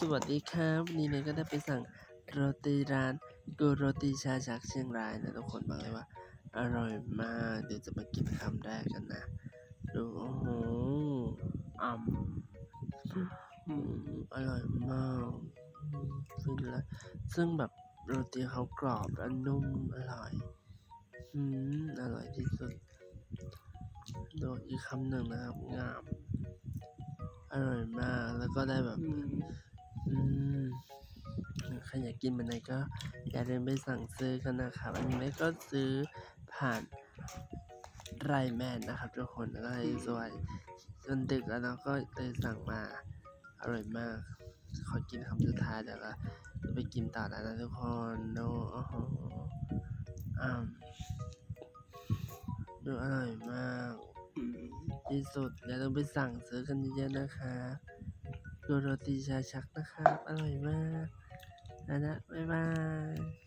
สวัสดีครับวันนี้เนยก็ได้ไปสั่งโรตีร้านกูโรตีชาจากเชียงรายนะทุกคนบอกเลยว่า อร่อยมาก เดี๋ยวจะมากินคำแรกกันนะ ดูโอ้โหอ่ำอืมอร่อยมากฟินเลยซึ่งแบบโรตีเขากรอบและนุ่มอร่อยอืมอร่อยที่สุดดูอีกคำหนึ่งนะครับงามอร่อยมาก แล้วก็ได้แบบ รอยากกินมันไหนก็อย่าลืมไปสั่งซื้อกันนะครับอันนี้ก็ซื้อผ่านไรแมนนะครับทุกคนก็สวยจนดึกแล้วเราก็เลยสั่งมาอร่อยมาก ขอกินคำสุดท้ายเดี๋ยวก็ไปกินต่อแล้วนะทุกคนโน้โอ้โหดูอร่อยมากที่สุดอย่าลืมไปสั่งซื้อกันเยอะๆนะคะดูโรตีชาชักนะครับ อร่อยมาก นะนะบ๊ายบาย